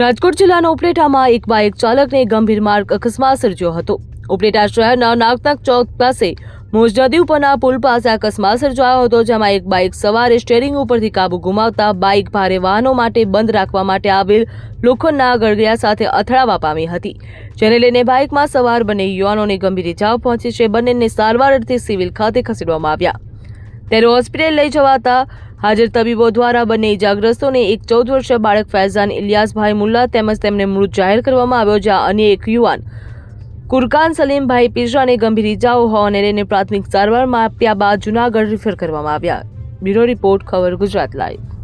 રાજકોટ જિલ્લાના ઉપલેટામાં એક બાઇક ચાલકને ગંભીર માર્ગ અકસ્માત સર્જ્યો હતો. ઉપલેટા શહેરના નાગનાક ચોક પાસે મોજ નદી ઉપરના પુલ પાસે અકસ્માત સર્જાયો હતો, જેમાં એક બાઇક સવારે સ્ટેરિંગ ઉપરથી કાબુ ગુમાવતા બાઇક ભારે વાહનો માટે બંધ રાખવા માટે આવેલ લોખંડના ગળગડિયા સાથે અથડાવા પામી હતી. જેને લઈને બાઇકમાં સવાર બંને યુવાનોને ગંભીર ઇજાઓ પહોંચી છે. બંનેને સારવાર અર્થે સિવિલ ખાતે ખસેડવામાં આવ્યા. ત્યારે હોસ્પિટલ લઈ જવાતા હાજર તબીબો દ્વારા બંને ઇજાગ્રસ્તોને એક ચૌદ વર્ષીય બાળક ફૈઝાન ઇલિયાસભાઈ મુલ્લા તેમજ તેમને મૃત જાહેર કરવામાં આવ્યો જ્યાં અન્ય એક યુવાન કુરકાન સલીમભાઈ પીજરાને ગંભીર ઇજાઓ હોવાને લઈને પ્રાથમિક સારવારમાં આપ્યા બાદ જુનાગઢ રિફર કરવામાં આવ્યા. બ્યુરો રિપોર્ટ, ખબર ગુજરાત લાઈવ